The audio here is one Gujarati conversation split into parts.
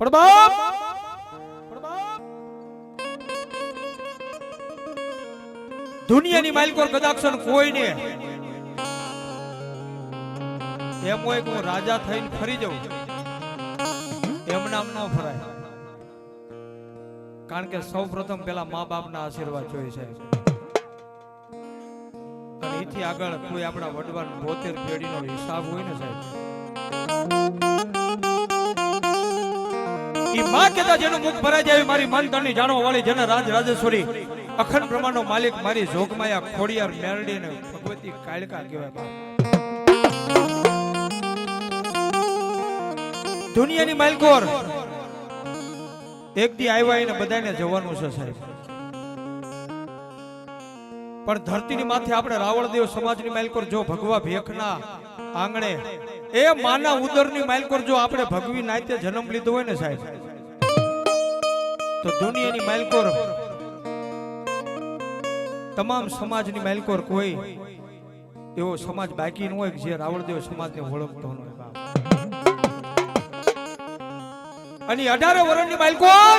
પણ બાપ દુનિયાની માલિકો કદાક્ષણ કોઈને એમ હોય કે હું રાજા થઈને ફરી જાઉં. એમ નામ ન ફરાય કારણ કે સૌ પ્રથમ પેલા મા બાપના આશીર્વાદ જોઈએ છે. એથી આગળ કોઈ આપણા વડવાન બોતેર પેઢીનો હિસાબ હોય ને સાહેબ? માં કેતા જેનું મુખ ભરાઈ જાય મારી મન તની જાણવા વાળી જેને રાજ રાજેશ્વરી, અખંડ પ્રમાણનો માલિક મારી જોગમાયા ખોડિયાર મેરડી ને ભગવતી કાળકા કહેવાય દુનિયાની માલકોર, એક દી આવ્યા એને બધાને જવાનું છે સાહેબ. પણ ધરતીની માથે આપણે રાવળદેવ સમાજની માલકોર જો ભગવા ભેખના આંગણે, એ માના ઉદરની માલકોર જો આપણે ભગવી નાતે જન્મ લીધો હોય ને સાહેબ. તો દુનિયાની માલકોર તમામ સમાજની માલકોર કોઈ, એવો સમાજ બાકી ન હોય જે રાવણદેવ સમાજને ઓળખતો ન હોય. અને અઢારે વર્ષની માલકોર,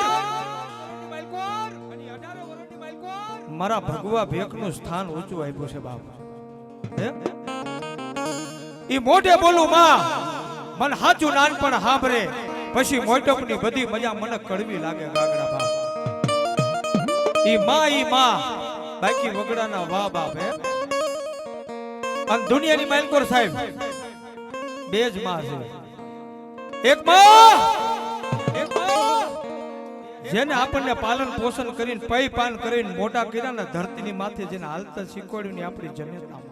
મારા ભગવા ભેખનું સ્થાન ઊંચું આપ્યું છે બાપ. એ મોઢે બોલું, માં, મન હાચું નાનપણ હાંભરે પછી મોટપની બધી મજા મને કડવી લાગે, ગાગડા બાપ. ઈ માં ઈ માં. બાકી વગડાના વાહ બાપ, હે. અને દુનિયાની માલકોર સાહેબ, બે જ માં છે. એક માં! જેને આપણને પાલન પોષણ કરીને, પૈ પાન કરીને, મોટા કર્યા ને ધરતીની માથે જેને હાલતા શીખવાડ્યું ને આપણી જનતામાં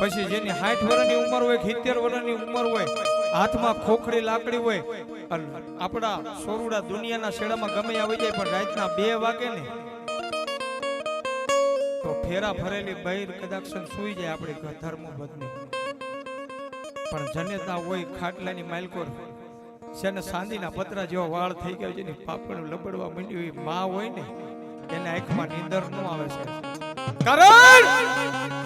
પછી જેની 60 વર્ષની ઉંમર હોય 70 વર્ષની ઉંમર હોય હાથમાં ખોખડી લાકડી હોય અને આપણા સોરુડા દુનિયાના શેડામાં ગમે આવી જાય, પણ રાતના બે વાગે ને તો ફેરા ફરેલી બૈર કદાચ સુઈ જાય આપણી ધર્મ પત્ની પણ જનેતા હોય, ખાટલાની માલકોર, જેને સાંદીના પતરા જેવા વાળ થઈ ગયા છે ને પાપડ લબડવા માંડ્યું એ માં હોય ને, એને આંખમાં નીંદર ન આવે છે કારણ!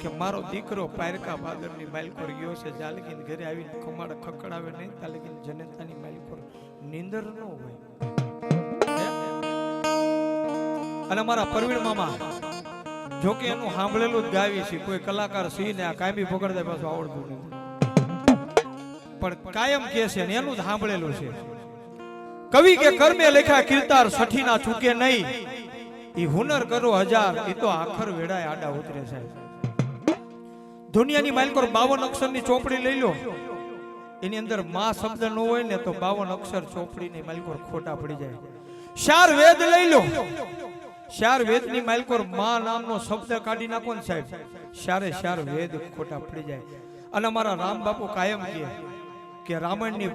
કે મારો દીકરો પારકા પાદરની માલકોર ગયો છે, જાલગીન ઘરે આવીને કમાડ ખકડાવે નહીં, તાલગીન જનતાની માલકોર નીંદર ન હોય. અને મારા પરવીણ મામા જોકે એનું સાંભળેલું જ ગાવી છે, કોઈ કલાકાર સી ને આ કાયમી પકડતા પાછું આવડતું નથી. પણ કાયમ કે છે ને, એનું જ સાંભળેલું છે. કવિ કે કર્મે લેખા કીર્તાર સઠીના ચૂકે નહીં. ઈ હુનર કરો હજાર એ તો આખર વેડાય આડા ઉતરે સાહેબ. દુનિયાની માલકોર બાવન અક્ષરની ચોપડી લઈ લો. એની અંદરમાં શબ્દ ન હોય ને તો બાવન અક્ષર ચોપડીની માલકોર ખોટા પડી જાય. ચાર વેદ લઈ લો. ચાર વેદની માલકોરમાં નામનો શબ્દ કાઢી નાખો ને સાહેબ. ચારે ચાર વેદ ખોટા પડી જાય. અને અમારા રામ બાપુ કાયમ કહે કે રામાયણની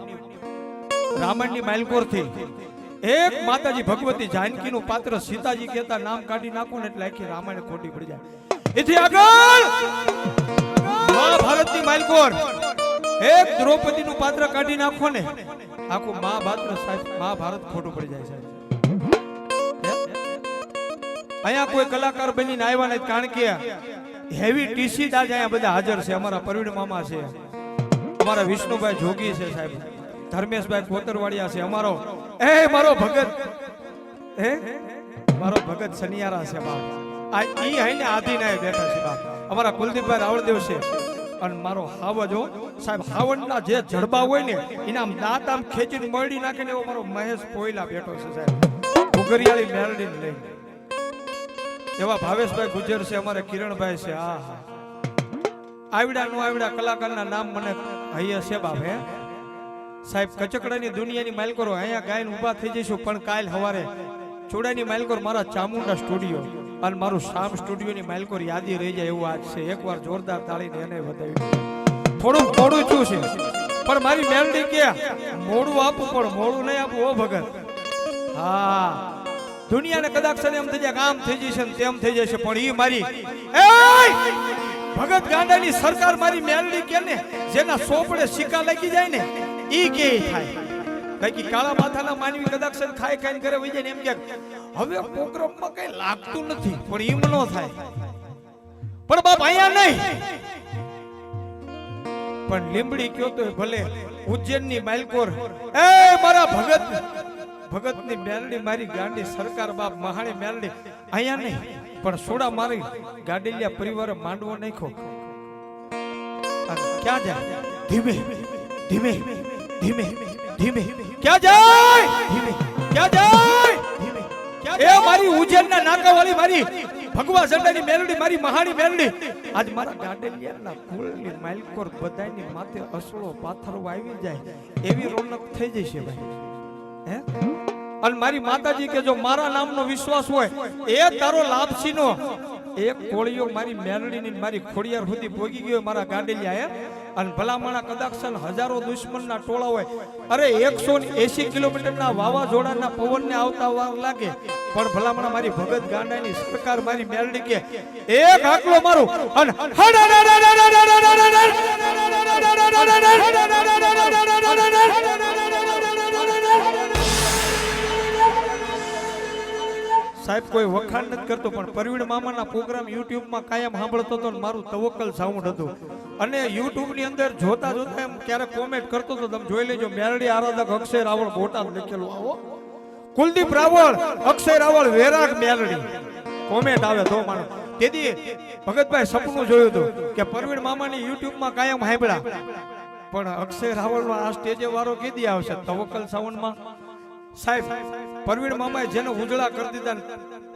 રામાયણની માલકોરથી એક માતાજી ભગવતી જાનકી નું પાત્ર સીતાજી કહેતા નામ કાઢી નાખો ને એટલે આખી રામાયણ ખોટી પડી જાય. એથી આગળ મહાભારતની માલકોર, એક દ્રૌપદી નું પાત્ર કાઢી નાખો ને, આખું મહાભારત મહાભારત ખોટું પડી જાય સાહેબ. અહીંયા કોઈ કલાકાર બનીને આવ્યા નથી, કારણ કે હેવી ટીસી દાજ અહીંયા બધા હાજર છે, અમારા પ્રવીણ મામા છે, અમારા વિષ્ણુભાઈ જોગી છે સાહેબ, ધર્મેશભાઈ કોતરવાડિયા છે, અમારો, એ મારો ભગત, હે? મારો ભગત સનિયારા છે બાપ આ ઈ હઈને આધીને બેઠા છે બાપ. અમારા કુલદીપભાઈ રાવળદેવ છે. અને મારો હાવજો સાહેબ હાવણના જે જડબા હોય ને, એને આમ દાંત આમ ખેંચીને મળી નાખે ને એવો મારો મહેશ કોયલા બેઠો છે, સાહેબ. ઘુઘરિયાળી મેરડીને લઈને. એવા ભાવેશભાઈ ગુજર છે, અમારે કિરણભાઈ છે હા હા. આવડા નો આવડા કલાકારના નામ મને હૈયે છે, બાપ, હે. સાહેબ, કચકડાની દુનિયાની માલકોરો અહીંયા ગાયને ઊભા થઈ જઈશું, પણ કાલ હવારે ચોડાની માલકોર મારા ચામુંડા સ્ટુડિયો. અને મારું શામ સ્ટુડિયોની માલકોર યાદી રહી જાય એવું આજ છે. એકવાર જોરદાર તાળીને એને વધાવી થોડું મોડું થયું છે, પણ મારી મેલડી કે, મોડું આપું, પણ મોડું નહીં આપું ઓ ભગત. હા. દુનિયાને કદાચ છે એમ થઈ જાય આમ થઈ જશે ને તેમ થઈ જશે, પણ એ મારી! ભગત ગાંડાની સરકાર મારી મેલડી કે ને, જેના સોપડે સિક્કા લાગી જાય ને, ઈ કે થાય. બાકી કાળા માથાના માનવી કદાચ ખાઈ ઘરે વહી જાય ને એમ કે હવે પ્રોગ્રામમાં કઈ લાગતું નથી, પણ એમ નો થાય. પણ બાપ અહીંયા નહીં. પણ લીમડી કયો તો ભલે ઉજ્જૈનની માલકોર એ મારા ભગત, ભગતની મેલડી મારી ગાંડી, સરકાર બાપ, મહાણી મેલડી. અહીંયા નહીં, પણ સોડા મારી ગાડીલિયા પરિવારે માંડવો નાખો ક્યાં જાય? ધીમે ધીમે ધીમે ધીમે. ક્યાં જાય? ધીમે, ક્યાં જાય? એ મારી ઉજ્જૈનના નાકાવાળી મારી ભગવા ઝંડાની મેલડી મારી મહાડી મેલડી આજ મારા ગાડેલિયાના કુળની માલકોર બધાયની માથે અસળો પાથરો આવી જાય. એવી રોનક થઈ જશે ભાઈ. હે? અને મારી માતાજી કે જો મારા નામનો વિશ્વાસ હોય, એ તારો લાપસીનો. એક કોળીઓ મારી મેલડીની મારી ખોડિયાર સુધી ભોગી ગયો મારા ગાડેલિયા હે અને ભલામણા કદાચ છે ને હજારો દુશ્મનના ટોળા હોય. અરે એકસો એસી કિલોમીટરના વાવાઝોડાના પવનને આવતા વાર લાગે. પણ ભલામણા મારી ભગત ગાંડાની સરકાર મારી મેરડી કે, એક આકલો મારું અને સાહેબ, કોઈ વખાણ નથી કરતો, પણ પરવીણ મામાના પ્રોગ્રામ યુટ્યુબમાં કાયમ સાંભળતો હતો મારું તવક્કલ સાઉન્ડ હતું. અને યુટ્યુબની અંદર જોતા જોતા એમ ક્યારેક કોમેન્ટ કરતો હતો, તમે જોઈ લેજો, મેરડી આરાધક અક્ષય રાવળ બોટાદ લખેલું આવો. કુલદીપ રાવળ, અક્ષય રાવળ, વેરાગ મેરડી. કોમેન્ટ આવે તો માનો. તેથી ભગતભાઈ સપનું જોયું હતું કે પરવીણ મામાની યુટ્યુબમાં કાયમ સાંભળ્યા. પણ અક્ષય રાવળનો આ સ્ટેજે વારો કીધી આવશે? તવક્કલ સાઉન્ડમાં સાહેબ પરવીણ મામાએ જેને ઉજળા કરી દીધા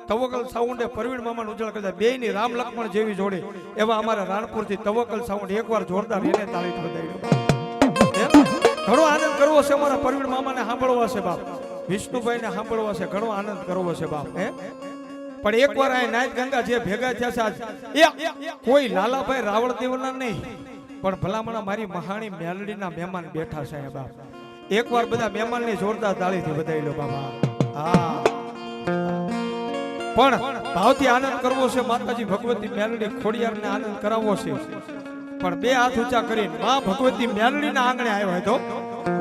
તવકલ સાઉન્ડે પરવીણ મામાને ઉજળા કરી દીધા. બેયની રામ લક્ષ્મણ જેવી જોડી એવા અમારા રાણપુરથી તવકલ સાઉન્ડ એકવાર જોરદાર એને તાળી બધાઈ ઘણો આનંદ કરવો છે અમારા પરવીણ મામાને સાંભળવા છે બાપ. વિષ્ણુભાઈને સાંભળવા છે ઘણો આનંદ કરવો છે બાપ, હે? પણ એકવાર આ નાયક ગંગા જે ભેગા થયા છે કોઈ લાલાભાઈ રાવળ દેવના નહીં, પણ ભલામણા મારી મહાણી મેલડીના મહેમાન બેઠા છે બાપ. એકવાર બધા મહેમાનની જોરદાર તાળીથી વધાવી લો બાબા પણ ભાવથી આનંદ કરવો છે માતાજી ભગવતી મેલડી ખોડિયારને આનંદ કરાવવો છે. પણ બે હાથ ઊંચા કરીને માં ભગવતી મેલડીના આંગણે આવ્યો તો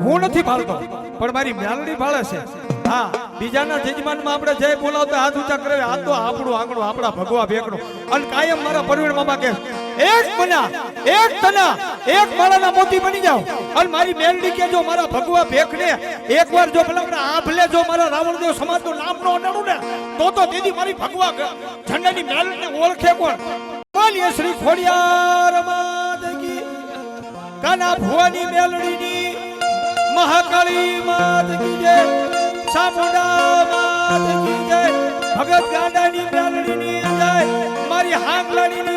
હું નથી ભાળતો, પણ મારી મેલડી ભાળે છે. હા, બીજાના જજમાનમાં આપણે જય બોલાવતા હાથ ઊંચા કરે, આ તો આપણું આંગણું, આપણા ભગવા ભેગનું અને કાયમ મારા પરવીણ મામા કે એક બના, એક તના, એક માળાના મોતી બની જાઓ. અને મારી મેલડી કે જો મારા ભગવા ભેખને એકવાર જો ભલા આભલે જો મારા રાવણદેવ સમાજનું નામ નો અડાડું ને, તો તો દીદી મારી ભગવા ઝંડાની મેલડીને ઓળખે કોણ? બોલીએ શ્રી ખોડિયાર માત કી કાના ભુવાની મેલડીની મહાકાળી માત કી જય ચામુંડા માત જય, ભગત ગાંડાની મેલડીની જય, મારી હાંગલાડીની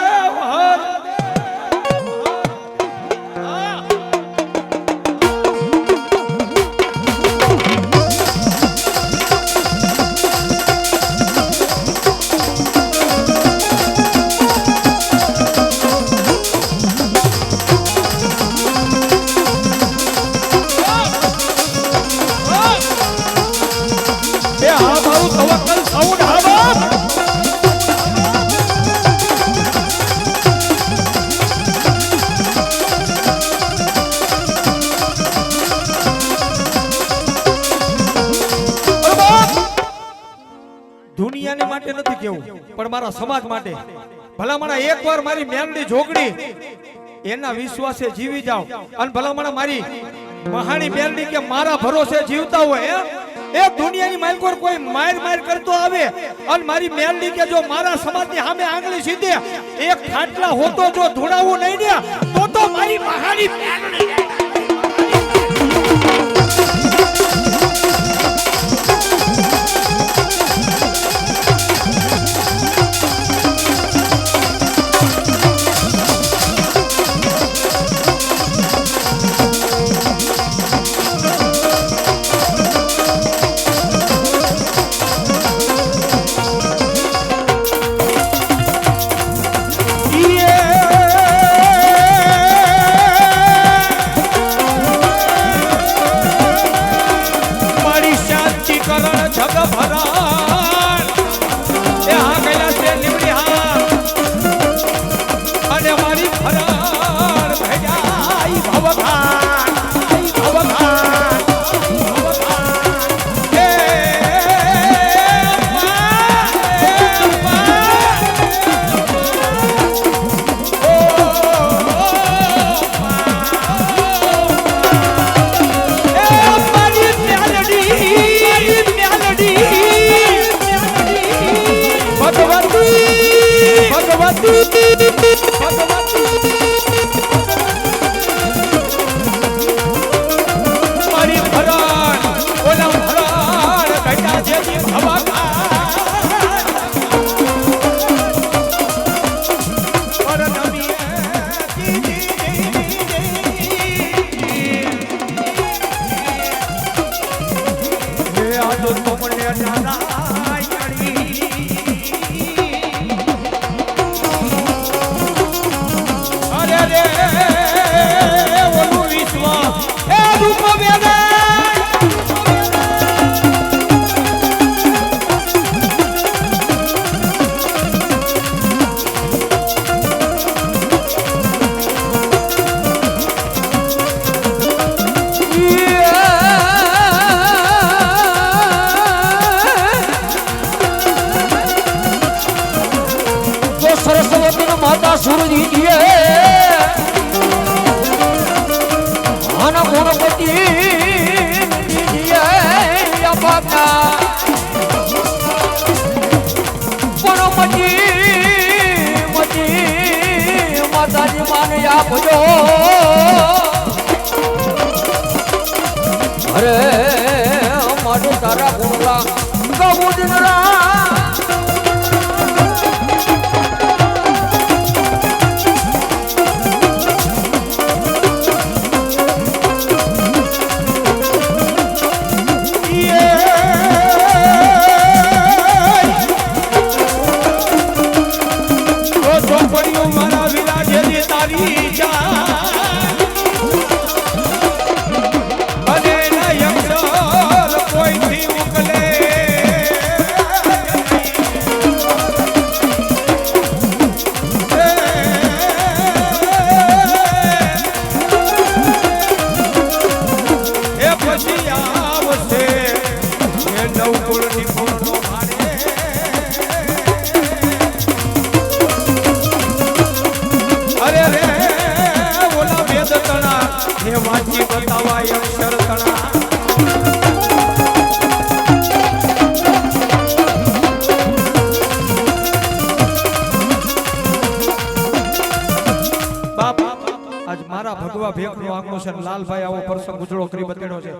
પણ મારા સમાજ માટે. ભલામણા એકવાર મારી મેલડી જોગડી એના વિશ્વાસે જીવી જાઓ. અને ભલામણા મારી મહાણી મેલડી કે મારા ભરોસે જીવતા હોય એ દુનિયાની માલકોર કોઈ માર માર કરતો આવે? અને મારી મેલડી કે જો મારા સમાજની સામે આંગળી સીધે, એક ખાટલા હોતો જો ધૂણાવું નહીં ને, તો તો મારી મહાની અન ગુણપતિ બાપા ગુણપતિ મતી માતાજી માને આપજો અરે મારું તારા ગુણલા ગમું આવો ઉજળો કરી બતેડો છે.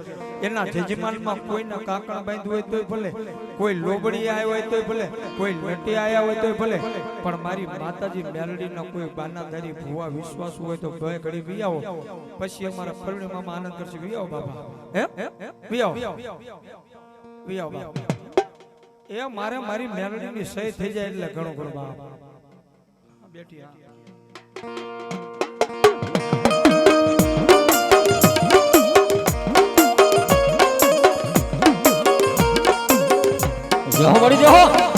એના જજમાનમાં કોઈના કાકણ બાંધ્યું હોય તોય ભલે. કોઈ લોબડી આવ્યો હોય તોય ભલે. કોઈ લટી આવ્યા હોય તોય ભલે. પણ મારી માતાજી મેલડીના કોઈ બાનાધારી ભૂવા વિશ્વાસ હોય તો ભય ઘડી વી આવો. પછી અમારા પરિણામમાં આનંદ કરશે વી આવો બાબા હે? વી આવો. વી આવો બાબા એ મારે મારી મેલડીની સહી થઈ જાય એટલે ઘણું ઘણું બાપ. બેઠી જહો મળી જહો જો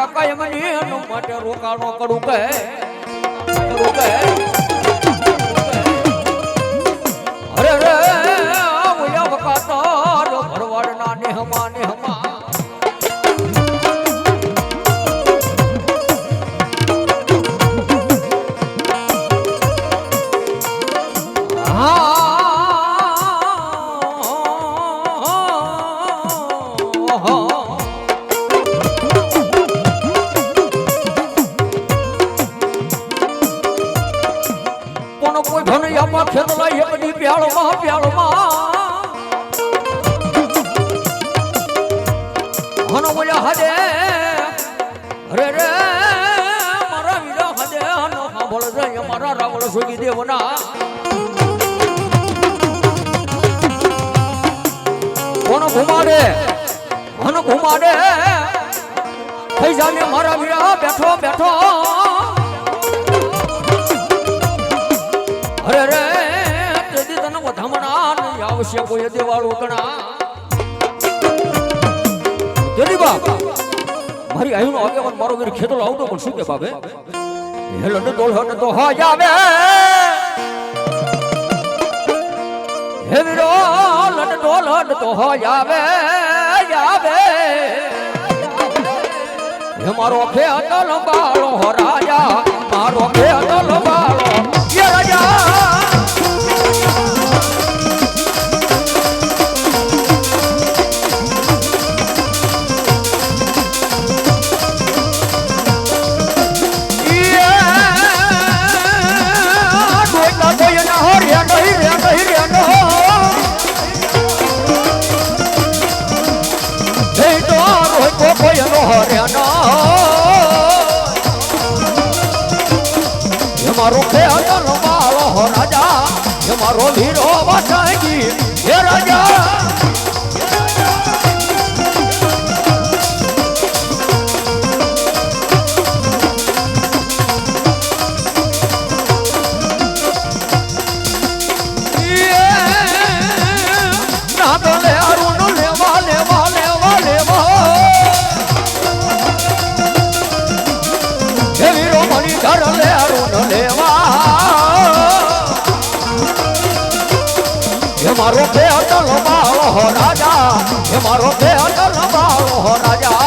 અમારા વીરા કાયમની એનું માટે રોકાણો કરું કે? કરું હનો બોલ્યા, હદે. અરે, રે, મારા વીરા હદે હનો સાંભળ છે મારા રાવળ સુગી દેવના કોણ ઘુમાડે? કોણ ઘુમાડે? થઈ જાને મારા વીરા બેઠો બેઠો. અરે, રે તેથી તને વધામણા નહીં આવશે કોઈ દેવાળું ગણા તેરી બાપ. મારી આયુનો આગેવાન, મારો વીર ખેતરો આવતો પણ શું કે બાપે? હેલો, ને દોલ હટ તો હા જાવે હે વીરો, લટ ડોલ હટ તો હા જાવે જાવે હે મારો ખેતલ બાળો રાજા, મારો ખેતલ બાળો રાજા. વાસાજી હે રાજા મારો બે અટલ બાળો રાજા હે મારો બે અટલ બાળો રાજા.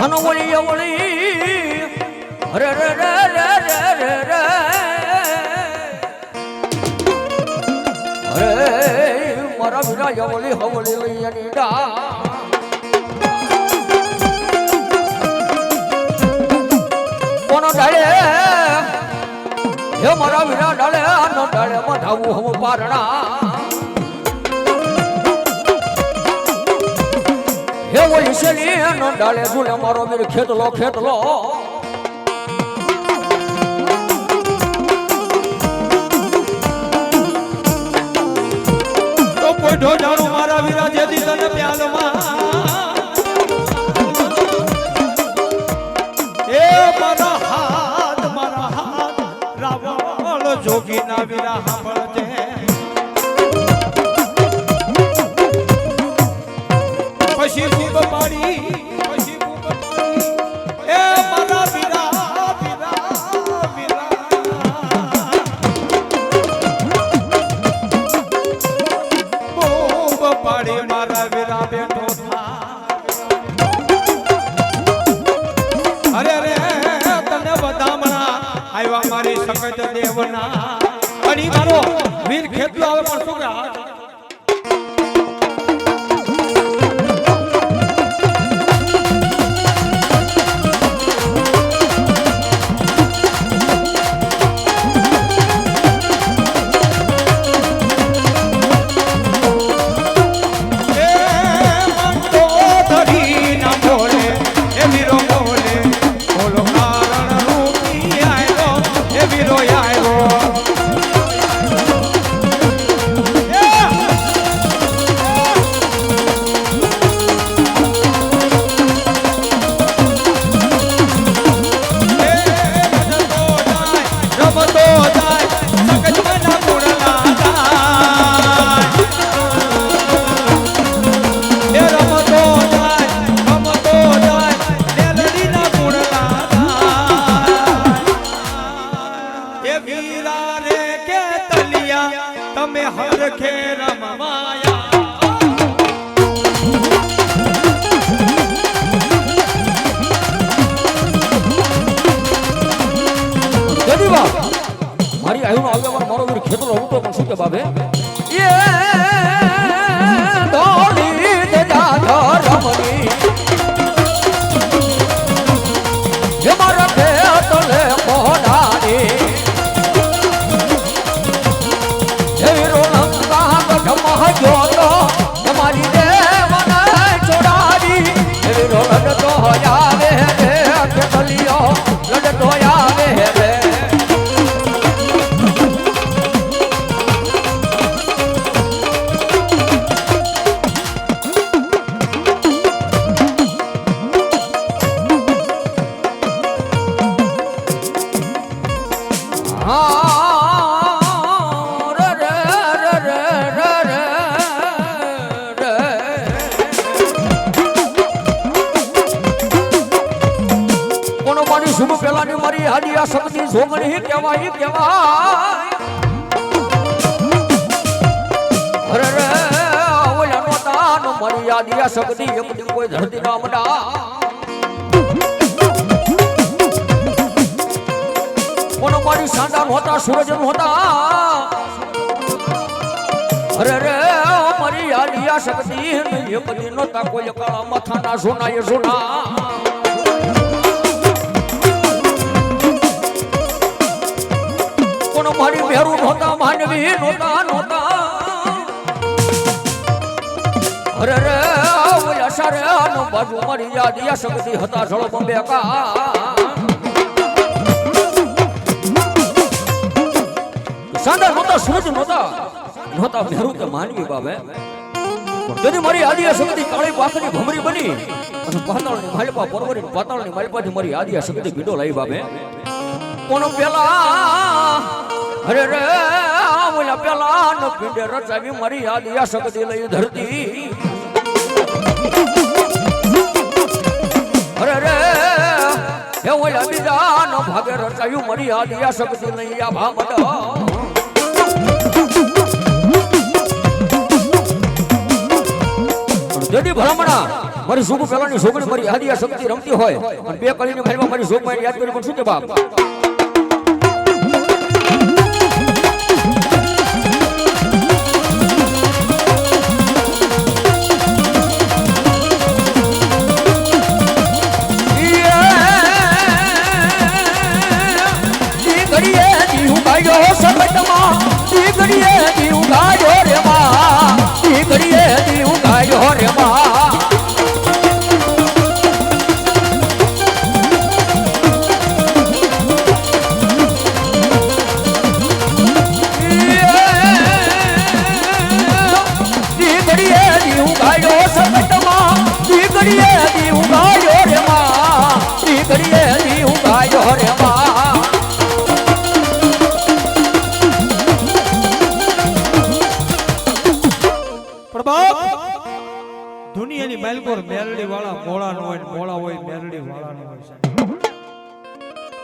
હન વળી અવળી અરે રે રે રે રે રે રે અરે મારા વિરા અવળી હવળી લઈ અને ડા કોનો ડાળે હે મારા હમ પારણા. હે ઓલી શેલી આનો ડાળે ઝૂલે મારો વીર ખેતલો ખેતલો. તો પોઢો જાણું મારા વીરા જેથી તને પ્યાલમાં એ મારા હાથ મારા હાથ, રાવણ જોગીના વીરા નહોતા સૂરજ નહોતા અરે રે મારી આલિયા શક્તિ એક દિન નતા કોઈ કાળા માથાના સોના એ સોના કોણ મારી મેરુ નોતા માનવી નોતા નોતા અરે રે ઓલા સારે આનો બાજુ મારી આલિયા શક્તિ હતા સળો બંબે કા. સાંડા નહોતા સૂરજ નહોતા નહોતા મેરું કે માનવી બાબે તેથી મારી આદિયા શક્તિ કાળી પાકની ભમરી બની અને પાતાળની માલપા પરવરી પાતાળની માલપાથી મારી આદિયા શક્તિ ભીડો લાવી બાબે કોણ પેલા, અરે રે, ઓલા પેલા નો પીંડે રચાવી મારી આદિયા શક્તિ લઈ ધરતી. અરે રે, હે ઓલા બીજા નો ભાગે રચાયું મારી આદિયા શક્તિ લઈ આ ભામડ જેથી ભલામણા. મારી સુખ પહેલાની છોકરી મારી આદિયા શક્તિ રમતી હોય. અને બે કલીની ભાઈમાં મારી સુખ મારી યાદ કરી પણ શું કે બાપ? ઘડીએ જીવ ગાયો સબટમાં ઈ ઘડીએ